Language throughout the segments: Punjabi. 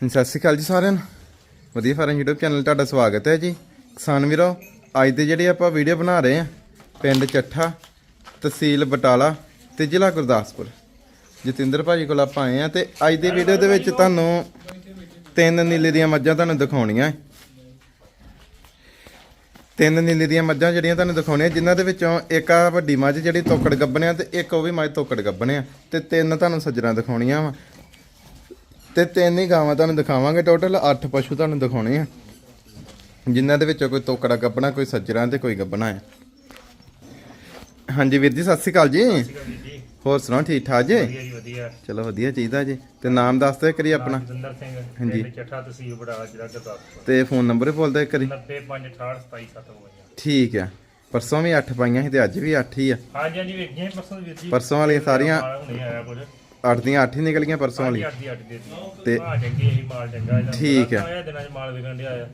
ਸਤਿ ਸ਼੍ਰੀ ਅਕਾਲ ਜੀ ਸਾਰਿਆਂ ਨੂੰ। ਵਧੀਆ ਫਾਰਮ YouTube ਚੈਨਲ ਤੁਹਾਡਾ ਸਵਾਗਤ ਹੈ ਜੀ। ਕਿਸਾਨ ਵੀਰੋ, ਅੱਜ ਦੇ ਜਿਹੜੇ ਆਪਾਂ ਵੀਡੀਓ ਬਣਾ ਰਹੇ ਆ ਪਿੰਡ ਚੱਠਾ, ਤਹਿਸੀਲ ਬਟਾਲਾ ਤੇ ਜ਼ਿਲ੍ਹਾ ਗੁਰਦਾਸਪੁਰ। ਜਤਿੰਦਰ ਭਾਜੀ ਕੋਲ ਆਪਾਂ ਆਏ ਆ ਤੇ ਅੱਜ ਦੀ ਵੀਡੀਓ ਦੇ ਵਿੱਚ ਤੁਹਾਨੂੰ ਤਿੰਨ ਨੀਲੇ ਦੀਆਂ ਮੱਝਾਂ ਤੁਹਾਨੂੰ ਦਿਖਾਉਣੀਆਂ ਤਿੰਨ ਨੀਲੇ ਦੀਆਂ ਮੱਝਾਂ ਜਿਹੜੀਆਂ ਤੁਹਾਨੂੰ ਦਿਖਾਉਣੀਆਂ, ਜਿਨ੍ਹਾਂ ਦੇ ਵਿੱਚੋਂ ਇੱਕ ਆ ਵੱਡੀ ਮੱਝ ਜਿਹੜੀ ਤੋਕੜ ਗੱਬਣਿਆ ਤੇ ਇੱਕ ਉਹ ਵੀ ਮੱਝ ਤੋਕੜ ਗੱਬਣਿਆ ਤੇ ਤਿੰਨ ਤੁਹਾਨੂੰ ਸੱਜਣਾ ਦਿਖਾਉਣੀਆਂ ਵਾ। ਤੇ ਤਿੰਨ ਹੀ ਗਾਵਾਂ ਤੁਹਾਨੂੰ ਦਿਖਾਵਾਂਗੇ ਟੋਟਲ 8 ਪਸ਼ੂ ਤੁਹਾਨੂੰ ਦਿਖਾਉਣੇ ਆ। ਜਿਨ੍ਹਾਂ ਦੇ ਵਿੱਚੋਂ ਕੋਈ ਤੋਕੜਾ ਗੱਬਣਾ ਕੋਈ ਸੱਜਣਾ ਤੇ ਕੋਈ ਗੱਬਣਾ ਹੈ। ਹਾਂਜੀ ਵੀਰ ਜੀ ਸਤਿ ਸ਼੍ਰੀ ਅਕਾਲ ਜੀ। ਹੋਰ ਸੁਣਾਓ ਠੀਕ ਠਾਕ ਜੀ? ਚਲੋ ਵਧੀਆ ਚਾਹੀਦਾ ਜੀ। ਤੇ ਨਾਮ ਦੱਸ ਦਿਓ ਕਰੀ ਆਪਣਾ। ਸਿੰਘ ਹਾਂਜੀ। ਪਿੰਡ ਚੱਠਾ ਤਹਿਸੀਲ ਬੜਾ ਜ਼ਿਲ੍ਹਾ ਗੁਰਦਾਸਪੁਰ। ਤੇ ਫੋਨ ਨੰਬਰ ਬੋਲ ਦਿਓ ਕਰੀ 9568277752 ਠੀਕ ਆ। ਪਰਸੋਂ ਵੀ 8 ਪਾਈਆਂ ਸੀ ਤੇ ਅੱਜ ਵੀ 8 ਹੀ ਆ। ਹਾਂਜੀ ਹਾਂਜੀ ਵੇਖੀਆਂ ਪਰਸੋਂ ਵੀਰ ਜੀ। ਪਰਸੋਂ ਵਾਲੀਆਂ ਸਾਰੀਆਂ ਮਾਲ ਹੁਣੇ ਆਇਆ ਕੁਝ 8 ਦੀਆਂ 8 ਹੀ ਨਿਕਲ ਗਈਆਂ ਪਰਸੋਂ ਵਾਲੀ ਦੇ। ਦਿੱਤੀ ਤੇ- ਆ ਚੰਗੀ ਸੀ ਮਾਲ ਚੰਗਾ ਇਹਦਾ। ਠੀਕ ਆ। ਆਇਆ ਦਿਨਾਂ ਚ ਮਾਲ ਵਿਕਣ ਡਿਆ ਆ।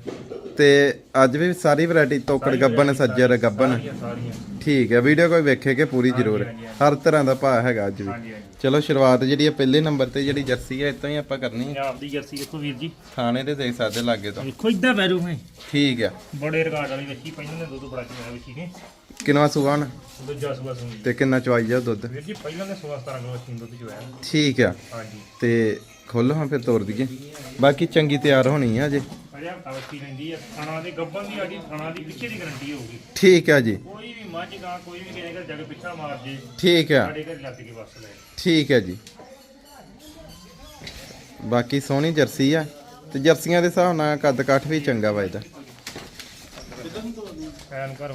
ਤੇ ਅੱਜ ਵੀ ਸਾਰੀ ਵੈਰਾਈਟੀ ਤੋਕੜ ਗੱਬਨ ਸੱਜਰ ਗੱਬਨ ਸਾਰੀਆਂ ਸਾਰੀਆਂ। ਠੀਕ ਹੈ ਵੀਡੀਓ ਕੋਈ ਵੇਖੇ ਕਿ ਪੂਰੀ ਜ਼ਰੂਰ। ਹਾਂਜੀ। ਹਰ ਤਰ੍ਹਾਂ ਦਾ ਭਾਅ ਹੈਗਾ ਅੱਜ ਵੀ। ਹਾਂਜੀ ਹਾਂਜੀ। ਚਲੋ ਸ਼ੁਰੂਆਤ ਜਿਹੜੀ ਹੈ ਪਹਿਲੇ ਨੰਬਰ ਤੇ ਜਿਹੜੀ ਜਰਸੀ ਹੈ ਇਤੋਂ ਹੀ ਆਪਾਂ ਕਰਨੀ ਹੈ ਪੰਜਾਬ ਦੀ ਜਰਸੀ ਦੇਖੋ ਵੀਰ ਜੀ। ਥਾਣੇ ਦੇ ਦੇਖ ਸਕਦੇ ਲਾਗੇ ਤੋਂ। ਵੇਖੋ ਇਦਾਂ ਬੈਰੂ ਹੈ ਠੀਕ ਆ। ਬੜੇ ਰਿਕਾਰਡ ਵਾਲੀ ਵੇਖੀ ਪਹਿਲਾਂ ਨੇ ਦੁੱਧ ਬੜਾ ਚੰਗਾ ਵੇਖੀ ਨੇ। ਕਿੰਨਾ ਦੂਜਾ ਸੂਆ ਸੁਣੀ ਤੇ ਕਿੰਨਾ ਚਵਾਈ ਜਾ ਦੁੱਧ? ਵੀਰ ਜੀ ਪਹਿਲਾਂ ਨੇ 16 17 ਕਿਲੋ ਦੁੱਧ ਚੋਇਆ। ਠੀਕ ਆ। ਹਾਂਜੀ। ਤੇ ਖੋਲੋ ਹਾਂ ਫਿਰ ਤੋੜ ਦਈਏ। ਬਾਕੀ ਚੰਗੀ ਤਿਆਰ ਹੋਣੀ ਆ ਜੇ। ਅਜਾ ਤਵਸੀ ਲੈਂਦੀ ਹੈ ਥਾਣਾ ਦੀ ਗੱਬਨ ਦੀ ਆਡੀ ਥਾਣਾ ਦੀ ਪਿੱਛੇ ਦੀ ਗਰੰਟੀ ਹੋਊਗੀ। ਠੀਕ ਆ ਜੀ। ਕੋਈ ਵੀ ਮੱਝ ਗਾਂ ਕੋਈ ਵੀ ਕਿਸੇ ਘਰ ਜਾ ਕੇ ਪਿੱਛਾ ਮਾਰ ਜੇ ਠੀਕ ਆ। ਸਾਡੇ ਘਰ ਲੱਗ ਕੇ ਬਸ ਲੈ। ਠੀਕ ਹੈ ਜੀ। ਬਾਕੀ ਸੋਹਣੀ ਜਰਸੀ ਆ। ਤੇ ਜਰਸੀਆਂ ਦੇ ਹਿਸਾਬ ਨਾਲ ਕੱਦ ਕਾਠ ਵੀ ਚੰਗਾ ਵਾ ਇਹਦਾ। ਐਨ ਘਰ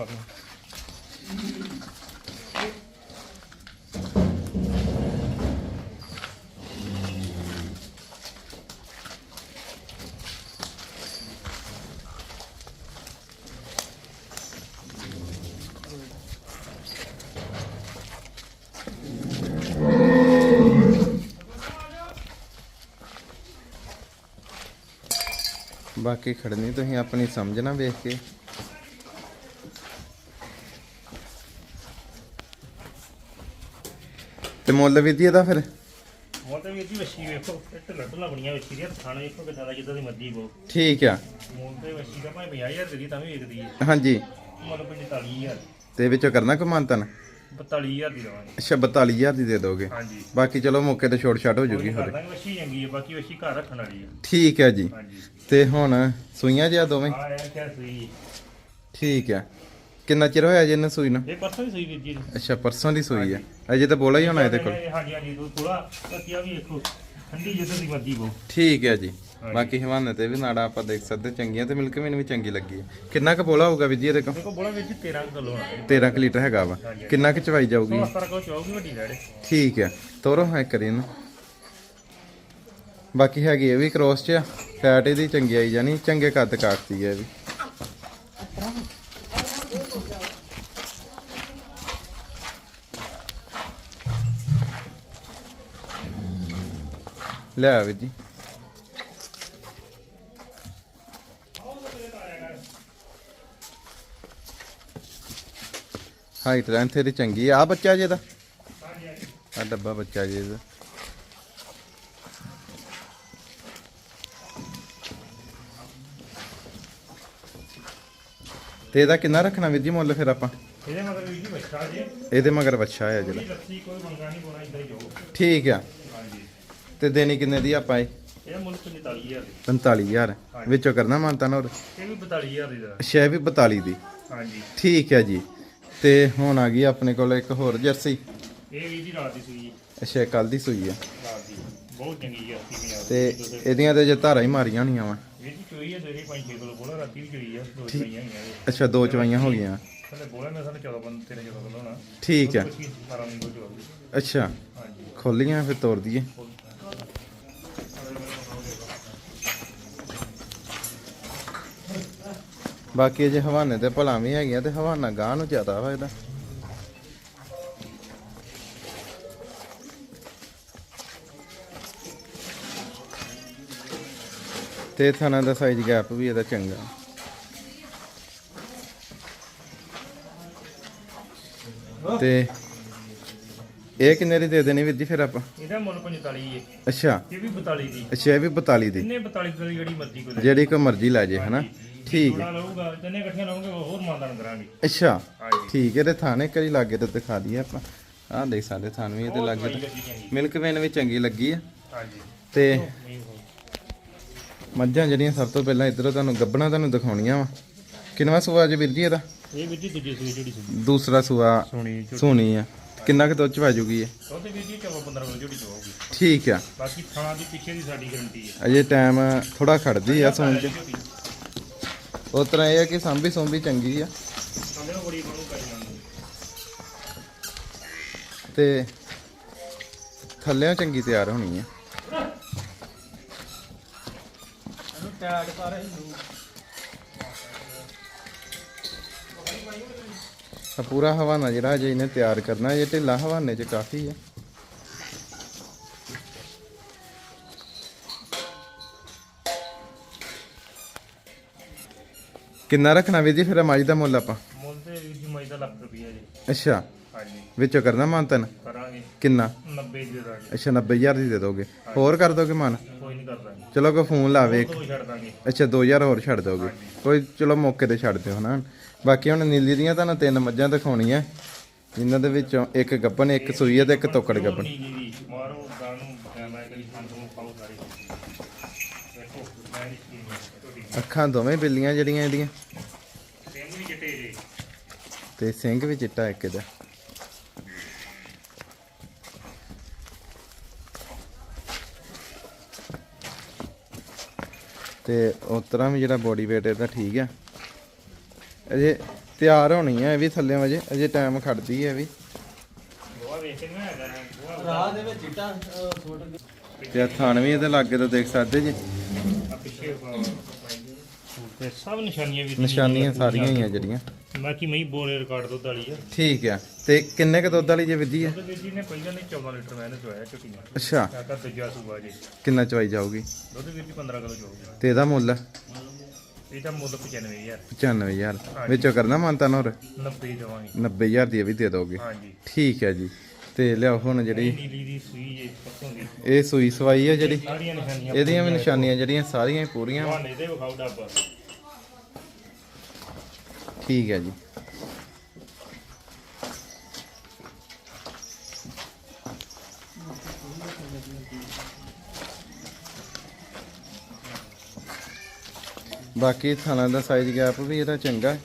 ਬਾਕੀ ਖੜਨੀ ਤੁਸੀਂ ਆਪਣੀ ਸਮਝਣਾ ਵੇਖ ਕੇ। ਤੇ ਮੁੱਲ ਵੀ ਦੀ ਇਹਦਾ ਫਿਰ? ਮੋਰ ਤੇ ਵੱਛੀ ਵੇਖੋ ਬਣੀਆਂ ਵੱਛੀ ਦੀ ਥਾਣਾ ਵੇਖੋ ਕਿਦਾਂ ਦਾ ਜਿੱਦਾਂ ਦੀ ਮਰਜ਼ੀ ਬੋ। ਠੀਕ ਆ। ਮੋਰ ਤੇ ਵੱਛੀ ਦਾ ਭਾਵੇਂ 50000 ਦੀ ਤਾਂ ਵੀ ਵੇਚਦੀ ਹੈ ਹਾਂਜੀ। ਮੁੱਲ 45000 ਤੇ ਵਿੱਚੋਂ ਕਰਨਾ ਕਮਾਂਤਨ 42000 ਦੀ ਦਵਾਂਗੇ। ਅੱਛਾ 42000 ਦੀ ਦੇ ਦੋਗੇ। ਹਾਂਜੀ। ਬਾਕੀ ਚਲੋ ਮੌਕੇ ਤੇ ਛੋਟ ਛਾਟ ਹੋ ਜੂਗੀ ਹੋਰ। ਵੱਛੀ ਚੰਗੀ ਹੈ ਬਾਕੀ ਵੱਛੀ ਘਰ ਰੱਖਣ ਵਾਲੀ ਹੈ ਠੀਕ ਹੈ ਜੀ। ਹਾਂਜੀ। ਤੇ ਹੁਣ ਸੂਈਆਂ ਜਿਆ ਦੋਵੇਂ? ਇਹ ਕਿਆ ਸੂਈ ਠੀਕ ਹੈ ਕਿੰਨਾ ਚਿਰ ਹੋਇਆ ਜੀ ਇਹਨੂੰ ਸੂਈ ਨੂੰ? ਇਹ ਪਰਸੋਂ ਹੀ ਸੂਈ ਵੀਰ ਜੀ ਅੱਛਾ ਪਰਸੋਂ ਦੀ ਸੂਈ ਹੈ ਅਜੇ ਤਾਂ ਬੋਲਾ ਹੀ ਹੋਣਾ ਇਹਦੇ ਕੋਲ। ਹਾਂਜੀ ਹਾਂਜੀ ਦੁੱਧ ਥੋੜਾ ਕੱਟਿਆ ਵੀ ਵੇਖੋ ਠੰਡੀ ਜਿੱਦਾਂ ਦੀ ਮਰਜ਼ੀ ਬੋ ਠੀਕ ਹੈ ਜੀ। ਬਾਕੀ ਹਵਾਨੇ ਤੇ ਵੀ ਨਾੜਾ ਆਪਾਂ ਦੇਖ ਸਕਦੇ ਚੰਗੀਆਂ ਤੇ ਮਿਲਕ ਮੈਨੂੰ ਵੀ ਚੰਗੀ ਲੱਗੀ ਹੈ ਕਿੰਨਾ ਕੁ ਬੋਲਾ ਹੋਊਗਾ ਵੀ ਜੀ ਇਹਦੇ ਕੋਲ? ਦੇਖੋ ਬੋਲਾ ਵਿੱਚ 13 ਕਿਲੋ ਆ 13 ਕੁ ਲੀਟਰ ਹੈਗਾ ਵਾ। ਕਿੰਨਾ ਕੁ ਚਵਾਈ ਜਾਊਗੀ? 17 ਕਿਲੋ ਚਾਹੂਗੀ ਵੱਡੀ ਰੇੜੇ ਠੀਕ ਹੈ ਤੋਰੋ ਹੈ ਕਰੀ ਬਾਕੀ ਹੈਗੀ ਇਹ ਵੀ ਕ੍ਰੋਸ ਚ ਫੈਟ ਇਹਦੀ ਚੰਗੀ ਆਈ ਜਾਣੀ ਚੰਗੇ ਕੱਦ ਕਾਟਦੀ ਹੈ ਇਹ ਵੀ। ਲੈ ਆ ਵੀਰ ਜੀ ਹਾਈਟ ਲੈਂਥ ਇਹਦੀ ਚੰਗੀ ਆ। ਬੱਚਾ ਜੇ ਦਾ ਆ ਡੱਬਾ ਬੱਚਾ ਜੇ ਦਾ ਤੇ ਇਹਦਾ ਕਿੰਨਾ ਰੱਖਣਾ ਵੀਰ ਜੀ ਮੁੱਲ ਫਿਰ ਆਪਾਂ? ਇਹਦੇ ਮਗਰ ਵੀ ਜੀ ਬੱਚਾ ਜੇ। ਇਹਦੇ ਮਗਰ ਬੱਚਾ ਆ ਜਿਹੜਾ। ਇਹ ਲੱਸੀ ਕੋਈ ਮੰਗਾ ਨਹੀਂ ਕੋਣਾ ਇਦਾਂ ਹੀ ਜਾਓ। ਠੀਕ ਆ। ਤੇ ਦੇਣੀ ਕਿੰਨੇ ਦੀ ਆਪਾਂ ਇਹ? ਇਹ ਮੁੱਲ 45000 ਦੀ। 45000 ਵਿੱਚੋਂ ਕਰਨਾ ਮਾਨਤਾ ਨਾ ਹੋਰ ਇਹ ਵੀ 42000 ਦੀ ਦਾ। ਛੇ ਵੀ 42 ਦੀ। ਹਾਂਜੀ। ਠੀਕ ਹੈ ਜੀ। ਤੇ ਹੁਣ ਆ ਗਈ ਆਪਣੇ ਕੋਲ ਇੱਕ ਹੋਰ ਜਰਸੀ। ਇਹ ਵੀ ਜੀ ਰਾਤ ਦੀ ਸੂਈ ਅੱਛਾ ਕੱਲ ਦੀ ਸੂਈ ਆ ਰਾਤ ਦੀ। ਬਹੁਤ ਚੰਗੀ ਜਰਸੀ ਪੰਜਾਬ ਤੇ ਦੀ ਇਹਦੀਆਂ ਤੇ ਜੇ ਧਾਰਾਂ ਹੀ ਮਾਰੀਆਂ ਹੋਣੀਆਂ ਵਾ। ਇਹ ਜੀ ਚੋਈ ਹੈ ਜਿਹੜੇ 5 ਕਿਲੋ ਬੋਲਾ ਰਾਤੀ ਵੀ ਚੋਈ ਆ ਦੋ ਚੋਈਆਂ ਹੋਈਆਂ ਇਹ ਅੱਛਾ ਦੋ ਚਵਾਈਆਂ ਹੋ ਗਈਆਂ। ਥੱਲੇ ਬੋਲਾ ਮੈਂ ਸਾਨੂੰ 14 ਬੰਦ 13 14 ਕਿਲੋ ਹੋਣਾ। ਠੀਕ ਹੈ। 17 ਕਿਲੋ ਚੋਈ ਅੱਛਾ। ਖੋਲੀਆਂ ਫਿਰ ਤੋੜ ਦਈਏ। ਬਾਕੀ ਜੇ ਹਵਾਨੇ ਤੇ ਭਲਾ ਵੀ ਹੈਗੀਆਂ ਤੇ ਹਵਾਨਾ ਗਾਂ ਨੂੰ ਜ਼ਿਆਦਾ ਵਾ ਇਹਦਾ। ਤੇ ਥਾਣਾ ਦਾ ਸਾਈਜ਼ ਗੈਪ ਵੀ ਇਹਦਾ ਚੰਗਾ। ਤੇ ਇਹ ਕਿੰਨੇ ਦੀ ਦੇ ਦੇਣੀ ਵੀਰ ਜੀ ਫਿਰ ਆਪਾਂ? ਇਹਦਾ ਮੁੱਲ 45 ਹੈ ਅੱਛਾ। ਇਹ ਵੀ 42 ਦੀ। ਅੱਛਾ ਇਹ ਵੀ 42 ਦੀ। ਇਹਨੇ 42 ਦੀ ਜਿਹੜੀ ਮਰਜ਼ੀ ਕੋਈ ਜਿਹੜੀ ਕੋ ਮਰਜ਼ੀ ਲੈ ਜੇ ਹਨਾ? ਠੀਕ ਲਊਗਾ ਇਕੱਠੀਆਂ ਹੋਰ ਮਾਨਦਾਨ ਕਰਾਂਗੇ। ਅੱਛਾ ਹਾਂਜੀ। ਠੀਕ ਹੈ ਤੇ ਥਾਣੇ ਕਰੀ ਲਾਗੇ ਤੇ ਦਿਖਾ ਦਈਏ ਆਪਾਂ। ਆਹ ਦੇਖ ਸਕਦੇ ਥਾਣ ਵੀ ਇਹਦੇ ਲਾਗੇ ਤੇ ਮਿਲਕ ਵੇਨ ਵੀ ਚੰਗੀ ਲੱਗੀ ਆ। ਹਾਂਜੀ। ਤੇ ਨਹੀਂ। ਮੱਝਾਂ ਜਿਹੜੀਆਂ ਸਭ ਤੋਂ ਪਹਿਲਾਂ ਇਧਰੋਂ ਤੁਹਾਨੂੰ ਗੱਬਣਾ ਤੁਹਾਨੂੰ ਦਿਖਾਉਣੀਆਂ ਵਾ। ਕਿੰਨਵਾ ਸੂਆ ਜੀ ਵੀਰ ਜੀ ਇਹਦਾ? ਇਹ ਵੀ ਜੀ ਦੂਜੀ ਸੂਈ ਜਿਹੜੀ ਸੀ ਦੂਸਰਾ ਸੂਆ ਸੋਣੀ ਸੋਣੀ ਆ। ਕਿੰਨਾ ਕੁ ਦੁੱਧ ਚ ਪੈ ਜੂਗੀ ਇਹ? ਉਹਦੇ ਵੀ ਜੀ 14 15 ਕਿਲੋ ਜਿਹੜੀ ਚੋਗੀ ਠੀਕ ਆ। ਬਾਕੀ ਥਾਣਾ ਦੀ ਪਿੱਛੇ ਦੀ ਸਾਡੀ ਗਰੰਟੀ ਹੈ ਅਜੇ ਟਾਈਮ ਥੋੜਾ ਖੜਦੀ ਆ ਸੌਣ ਚ। ਉਸ ਤਰ੍ਹਾਂ ਇਹ ਆ ਕਿ ਸਾਂਭੀ ਸੰਭੀ ਚੰਗੀ ਆ। ਕਹਿੰਦੇ ਉਹ ਬੜੀ ਬਣੂ ਪਈ ਜਾਂਦੀ ਤੇ ਥੱਲੇੋਂ ਚੰਗੀ ਤਿਆਰ ਹੋਣੀ ਆ। ਇਹਨੂੰ ਟੈਗ ਕਰ ਇਹਨੂੰ ਆ ਪੂਰਾ ਹਵਾਨਾ ਜਿਹੜਾ ਅਜੇ ਇਹਨੇ ਤਿਆਰ ਕਰਨਾ, ਇਹ ਢਿੱਲਾ ਹਵਾਨੇ ਚ ਕਾਫੀ ਆ। ਕਿੰਨਾ ਰੱਖਣਾ ਵੀਰ ਜੀ? ਫਿਰ ਮਾਈ ਦਾ ਮੁੱਲ ਆਪਾਂ। ਮੁੱਲ ਤੇ ਵੀ ਜੀ ਮਾਈ ਦਾ ਲੱਖ ਰੁਪਈਆ ਜੀ। ਅੱਛਾ। ਹਾਂਜੀ। ਵਿੱਚੋਂ ਕਰਨਾ ਮਾਨਤਨ ਕਰਾਂਗੇ। ਕਿੰਨਾ? 90 ਦੇ ਦਾਂਗੇ। ਅੱਛਾ 90000 ਦੀ ਦੇ ਦੋਗੇ। ਹੋਰ ਕਰ ਦੋਗੇ ਮਨ? ਕੋਈ ਨਹੀਂ ਕਰਦਾ ਚਲੋ ਕੋ ਫੋਨ ਲਾਵੇ ਦੋ ਛੱਡ ਦਾਂਗੇ। ਅੱਛਾ 2000 ਹੋਰ ਛੱਡ ਦੋਗੇ। ਕੋਈ ਚਲੋ ਮੌਕੇ ਤੇ ਛੱਡ ਦਿਓ ਹਨਾ। ਬਾਕੀ ਹੁਣ ਨੀਲੀ ਦੀਆਂ ਤੁਹਾਨੂੰ ਤਿੰਨ ਮੱਝਾਂ ਦਿਖਾਉਣੀਆਂ। ਜਿਨ੍ਹਾਂ ਦੇ ਵਿੱਚੋਂ ਇੱਕ ਗੱਬਨ ਇੱਕ ਸੂਈ ਹੈ ਤੇ ਇੱਕ ਤੋਕੜ ਗੱਬਨ ਮਾਰੋ ਗਾਨੂੰ ਮੈਂ ਕਰੀ ਸੰਤ ਪਾਉ ਸਾਰੇ। ਦੇਖੋ ਮੈਂ ਨਹੀਂ ਅੱਖਾਂ ਦੋਵੇਂ ਬਿੱਲੀਆਂ ਜਿਹੜੀਆਂ ਇਹਦੀਆਂ। ਸਿੰਘ ਵੀ ਚਿੱਟੇ ਜੀ। ਤੇ ਸਿੰਘ ਵੀ ਚਿੱਟਾ ਇੱਕ ਇਹਦਾ। ਤੇ ਉਸ ਤਰ੍ਹਾਂ ਵੀ ਜਿਹੜਾ ਬੋਡੀ weight ਇਹਦਾ ਠੀਕ ਆ। ਅਜੇ ਤਿਆਰ ਹੋਣੀ ਆ ਇਹ ਵੀ ਥੱਲੇ ਵਜੇ ਅਜੇ ਟਾਈਮ ਖੜਦੀ ਹੈ ਇਹ ਵੀ। ਰਾਹ ਦੇ ਵਿੱਚ ਚਿੱਟਾ ਛੋਟ ਤੇ ਥਣ ਵੀ ਇਹਦੇ ਲਾਗੇ ਤੋਂ ਦੇਖ ਸਕਦੇ ਜੀ। ਆ। ਤੇ ਸਭ ਨਿਸ਼ਾਨੀਆਂ ਵੀ ਨਿਸ਼ਾਨੀਆਂ ਸਾਰੀਆਂ ਹੀ ਆ ਜਿਹੜੀਆਂ। ਬਾਕੀ ਮੈਂ ਬੋਲੇ ਰਿਕਾਰਡ ਦੁੱਧ ਵਾਲੀ ਆ। ਠੀਕ ਆ। ਤੇ ਕਿੰਨੇ ਕ ਦੁੱਧ ਵਾਲੀ ਜੇ ਵਿਧੀ ਆ? ਦੁੱਧ ਜੀ ਨੇ ਪਹਿਲਾਂ ਨੇ 14 ਲੀਟਰ ਮੈਨੇ ਚੋਇਆ ਝੁੱਟੀਆਂ ਅੱਛਾ। ਕਾਕਾ ਦੂਜਾ ਸੂਬਾ ਜੀ। ਕਿੰਨਾ ਚਵਾਈ ਜਾਊਗੀ? ਦੁੱਧ ਵੀਰ ਜੀ 15 ਕਿਲੋ ਚੋਊਗਾ। ਤੇ ਇਹਦਾ ਮੁੱਲ? ਇਹਦਾ ਮੁੱਲ 95000 95000 ਵਿੱਚੋਂ ਕਰਨਾ ਮਾਨਤਾ ਹੋਰ? 90 ਦੇਵਾਂਗੇ। 90000 ਦੀ ਵੀ ਦੇ ਦੋਗੇ। ਹਾਂਜੀ। ਠੀਕ ਹੈ ਜੀ। ਤੇ ਲਿਆਓ ਹੁਣ ਜਿਹੜੀ ਨੀਲੀ ਦੀ ਸੂਈ ਜੇ ਪੱਤੋਂ ਦੀ। ਇਹ ਸੂਈ ਸਵਾਈ ਹੈ ਜਿਹੜੀ? ਇਹਦੀਆਂ ਵੀ ਨਿਸ਼ਾਨੀਆਂ ਜਿਹੜੀਆਂ ਸਾਰੀਆਂ ਹੀ ਪੂਰੀਆਂ। ਦੇ ਵਿਖਾਓ ਡੱਬ। ਠੀਕ ਹੈ ਜੀ। ਬਾਕੀ ਥਾਣਾ ਦਾ ਸਾਈਜ਼ ਗੈਪ ਵੀ ਇਹਦਾ ਚੰਗਾ ਹੈ।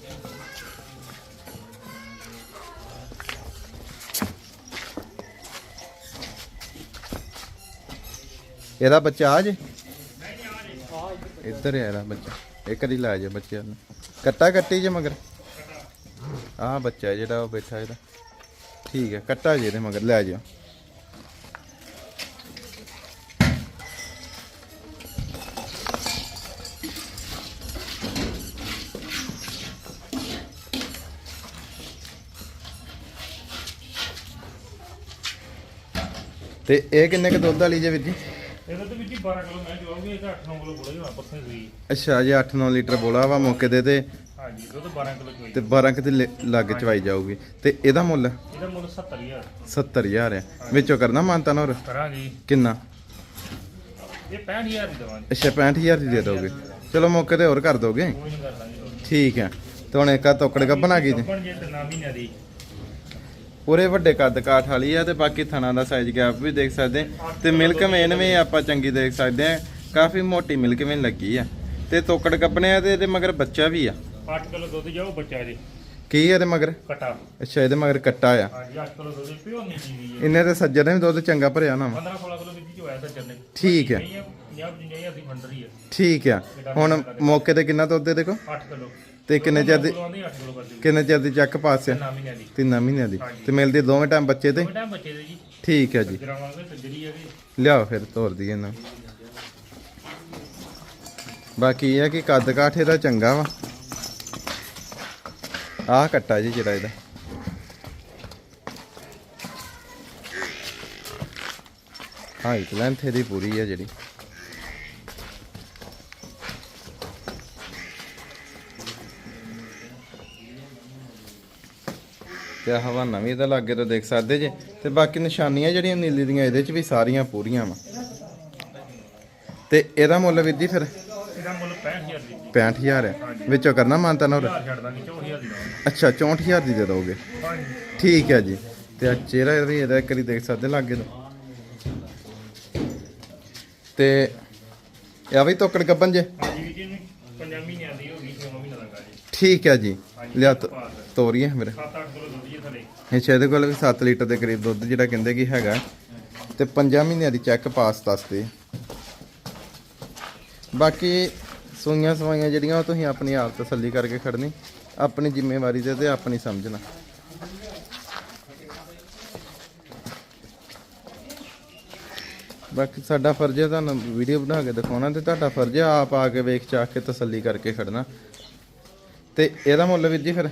ਇਹਦਾ ਬੱਚਾ ਆ ਜੇ? ਇੱਧਰ ਹੈ ਇਹਦਾ ਬੱਚਾ। ਇੱਕ ਦੀ ਲੈ ਜਾ ਬੱਚਿਆਂ ਨੂੰ। ਕੱਟਾ ਕੱਟੀ ਜੇ ਮਗਰ। ਆਹ ਬੱਚਾ ਜਿਹੜਾ ਉਹ ਬੈਠਾ ਇਹਦਾ। ਠੀਕ ਹੈ ਕੱਟਾ ਜੇ ਇਹਦੇ ਮਗਰ ਲੈ ਜਾ ਤੇ ਇਹ ਕਿੰਨੇ ਕ ਦੁੱਧ ਵਾਲੀ ਜੇ ਵੀਰ ਜੀ? ਇਹਦਾ ਤੇ ਵੀਰ ਜੀ 12 ਕਿਲੋ ਮੈਂ ਜਵਾਉਂਗੀ ਇਹਦਾ 8-9 ਕਿਲੋ ਬੋਲੇ ਹੋਣਾ ਪੱਥਰ ਸੂਈ ਅੱਛਾ ਜੇ 8-9 ਲੀਟਰ ਬੋਲਾ ਵਾ ਮੌਕੇ ਦੇ ਤੇ ਹਾਂਜੀ ਦੁੱਧ 12 ਕਿਲੋ ਚੋਈ ਤੇ 12 ਕ ਦੇ ਲੱਗ ਚਵਾਈ ਜਾਊਗੀ। ਤੇ ਇਹਦਾ ਮੁੱਲ? ਇਹਦਾ ਮੁੱਲ 70000 70000 ਹੈ ਵਿੱਚੋਂ ਕਰਨਾ ਮਾਨਤਾ ਨਾ ਹੋਰ? ਕਰਾਂਗੇ। ਕਿੰਨਾ? ਇਹ 65000 ਦੀ ਦੇਵਾਂਗੇ। ਅੱਛਾ 65000 ਦੀ ਦੇ ਦੋਗੇ। ਚਲੋ ਮੌਕੇ ਤੇ ਹੋਰ ਕਰ ਦੋਗੇ? ਕੋਈ ਨਹੀਂ ਕਰ ਦਾਂਗੇ ਠੀਕ ਹੈ ਤੇ ਹੁਣ ਇੱਕ ਆ ਤੋਕੜ ਗੱਬਨ ਆ ਗਈ ਜੀ ਕੱਪਣ ਜੇ ਤੇ ਨਾ ਮਹੀਨਿਆਂ ਦੀ। ਪੂਰੇ ਵੱਡੇ ਕੱਦ ਕਾਠ ਵਾਲੀ ਆ ਤੇ ਬਾਕੀ ਥਣਾ ਦਾ ਸਾਈਜ਼ ਗੈਪ ਵੀ ਦੇਖ ਸਕਦੇ ਹਾਂ। ਤੇ ਮਿਲਕ ਵੇਨ ਵੀ ਆਪਾਂ ਚੰਗੀ ਦੇਖ ਸਕਦੇ ਆ। ਕਾਫੀ ਮੋਟੀ ਮਿਲਕ ਵੇਨ ਲੱਗੀ ਆ। ਤੇ ਤੋਕੜ ਕੱਪਣੇ ਆ ਤੇ ਇਹਦੇ ਮਗਰ ਬੱਚਾ ਵੀ ਆ। 8 ਕਿਲੋ ਦੁੱਧ ਜਾਓ ਬੱਚਾ ਜੀ ਕੀ ਇਹਦੇ ਮਗਰ? ਕਟਾ। ਅੱਛਾ ਇਹਦੇ ਮਗਰ ਕੱਟਾ ਆ। ਹਾਂਜੀ 8 ਕਿਲੋ ਦੁੱਧ ਪਿਓ ਨਹੀਂ ਜੀਵੀ ਹੈ ਇਹਨੇ ਤੇ ਸੱਜਰ ਨੇ ਵੀ ਦੁੱਧ ਚੰਗਾ ਭਰਿਆ ਨਾ ਵਾ। 15 16 ਕਿਲੋ ਵਿੱਚ ਚੋਇਆ ਸੱਜਰ ਨੇ। ਠੀਕ ਹੈ ਨਹੀਂ 50 50 ਦੀ ਫੰਡਰੀ ਹੈ ਠੀਕ ਆ। ਹੁਣ ਮੌਕੇ ਤੇ ਕਿੰਨਾ ਦੁੱਧ ਇਹਦੇ ਕੋ 8 ਕਿਲੋ। ਤੇ ਕਿੰਨੇ ਚਿਰ ਦੀ ਕਿਲੋ ਆਂਦੀ 8 ਕਿਲੋ ਕਰ ਦਿਓ ਕਿੰਨੇ ਚਿਰ ਦੀ ਚੱਕ ਪਾਸ ਆ? ਨਾ ਮਹੀਨਿਆਂ ਦੀ। ਤਿੰਨਾਂ ਮਹੀਨਿਆਂ ਦੀ। ਤੇ ਮਿਲਦੀ ਦੋਵੇਂ ਟਾਈਮ ਬੱਚੇ ਤੇ? ਦੇ ਠੀਕ ਹੈ ਜੀ। ਲਿਆਓ ਫਿਰ ਤੋਰ ਦਈਏ ਇਹਨਾਂ। ਬਾਕੀ ਇਹ ਆ ਕਿ ਕੱਦ ਕਾਠੇ ਦਾ ਚੰਗਾ ਵਾ। ਆਹ ਕੱਟਾ ਜੀ ਜਿਹੜਾ ਇਹਦਾ। ਹਾਈਟ ਲੈਂਥ ਇਹਦੀ ਪੂਰੀ ਹੈ ਜਿਹੜੀ। ਤੇ ਹਵਾਨਾ ਵੀ ਇਹਦਾ ਲਾਗੇ ਤੋਂ ਦੇਖ ਸਕਦੇ ਜੇ। ਤੇ ਬਾਕੀ ਨਿਸ਼ਾਨੀਆਂ ਜਿਹੜੀਆਂ ਨੀਲੀ ਦੀਆਂ, ਇਹਦੇ ਚ ਵੀ ਸਾਰੀਆਂ ਪੂਰੀਆਂ ਵਾ। ਤੇ ਇਹਦਾ ਮੁੱਲ ਵੀਰ ਫਿਰ? 65000 ਦੀ 65000 ਹੈ। ਵਿੱਚੋਂ ਕਰਨਾ ਮਾਨਤਾ ਨਾ ਹੋਰ ਹਜ਼ਾਰ ਛੱਡ ਦਾਂਗੇ 24000 ਦੀ ਦਵਾਂਗੇ ਅੱਛਾ 64000 ਦੀ ਦੇ ਦੋਗੇ? ਹਾਂਜੀ। ਠੀਕ ਹੈ ਜੀ। ਤੇ ਆ ਚਿਹਰਾ ਵੀ ਇਹਦਾ ਇੱਕ ਵਾਰੀ ਦੇਖ ਸਕਦੇ ਲਾਗੇ ਤੋਂ ਤੇ ਇਹ ਵੀ ਤੋਕੜ ਗੱਬਨ ਜੇ? ਹਾਂਜੀ ਵੀਰ ਜੀ ਇਹਨੂੰ ਪੰਜਾਂ ਮਹੀਨਿਆਂ ਦੀ ਹੋ ਗਈ 6 ਮਹੀਨਾ ਲੱਗਾ ਜੀ। ਠੀਕ ਹੈ ਜੀ। ਲਿਆ ਤੋ- ਤੋਰੀਏ ਮੇਰੇ 7-8 ਕਿਲੋ ਦੁੱਧ ਜੀ ਥਲੇ। ਇਹ ਸ਼ਾਇਦ ਕੋਲ ਵੀ 7 ਲੀਟਰ ਦੇ ਕਰੀਬ ਦੁੱਧ ਜਿਹੜਾ ਕਹਿੰਦੇ ਕੀ ਹੈਗਾ। ਤੇ 5 ਮਹੀਨਿਆਂ ਦੀ ਚੈੱਕ ਪਾਸ ਦੱਸਦੇ। ਬਾਕੀ ਸੂਈਆਂ ਸਵਾਈਆਂ ਜਿਹੜੀਆਂ ਉਹ ਤੁਸੀਂ ਆਪਣੀ ਆਪ ਤਸੱਲੀ ਕਰਕੇ ਖੜਨੀ ਆਪਣੀ ਜ਼ਿੰਮੇਵਾਰੀ ਤੇ ਤੇ ਆਪਣੀ ਸਮਝਣਾ। ਬਾਕੀ ਸਾਡਾ ਫਰਜ਼ ਹੈ ਤੁਹਾਨੂੰ ਵੀਡੀਓ ਬਣਾ ਕੇ ਦਿਖਾਉਣਾ ਤੇ ਤੁਹਾਡਾ ਫਰਜ਼ ਹੈ ਆਪ ਆ ਕੇ ਵੇਖ ਚਾਖ ਕੇ ਤਸੱਲੀ ਕਰਕੇ ਖੜਨਾ ਤੇ ਇਹਦਾ ਮੁੱਲ ਵੀਰ ਜੀ ਫਿਰ?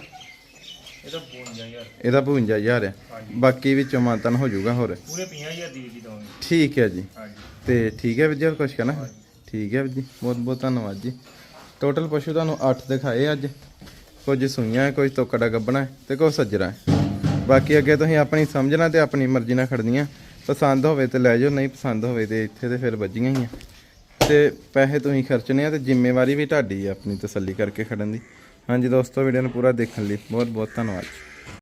ਇਹਦਾ 52000 ਇਹਦਾ 52000 ਹੈ। ਬਾਕੀ ਵਿੱਚੋਂ ਮਾਨਤਨ ਹੋ ਜਾਊਗਾ ਹੋਰ। ਪੂਰੇ 50000 ਦੀ ਜੀ ਦਵਾਂਗੇ ਠੀਕ ਹੈ ਜੀ। ਤੇ ਠੀਕ ਹੈ ਵੀਰ ਜੀ ਹੋਰ ਕੁਛ ਕਹਿਣਾ? ਠੀਕ ਹੈ ਵੀਰ ਜੀ ਬਹੁਤ ਬਹੁਤ ਧੰਨਵਾਦ ਜੀ। ਟੋਟਲ ਪਸ਼ੂ ਤੁਹਾਨੂੰ 8 ਦਿਖਾਏ ਅੱਜ। ਕੁਝ ਸੂਈਆਂ ਹੈ, ਕੁਝ ਤੋਕੜਾ ਗੱਬਣਾ ਹੈ ਤੇ ਕੁਝ ਸੱਜਰਾ ਹੈ। ਬਾਕੀ ਅੱਗੇ ਤੁਸੀਂ ਆਪਣੀ ਸਮਝਣਾ ਤੇ ਆਪਣੀ ਮਰਜ਼ੀ ਨਾਲ ਖੜਨੀਆਂ ਪਸੰਦ ਹੋਵੇ ਤੇ ਲੈ ਜਾਓ ਨਹੀਂ ਪਸੰਦ ਹੋਵੇ ਤੇ ਇੱਥੇ ਤੇ ਫਿਰ ਵੱਜੀਆਂ ਹੀ ਆ। ਤੇ ਪੈਸੇ ਤੁਸੀਂ ਖਰਚਣੇ ਆ ਤੇ ਜ਼ਿੰਮੇਵਾਰੀ ਵੀ ਤੁਹਾਡੀ ਹੈ ਆਪਣੀ ਤਸੱਲੀ ਕਰਕੇ ਖੜਨ ਦੀ। ਹਾਂਜੀ ਦੋਸਤੋ ਵੀਡੀਓ ਨੂੰ ਪੂਰਾ ਦੇਖਣ ਲਈ ਬਹੁਤ ਬਹੁਤ ਧੰਨਵਾਦ।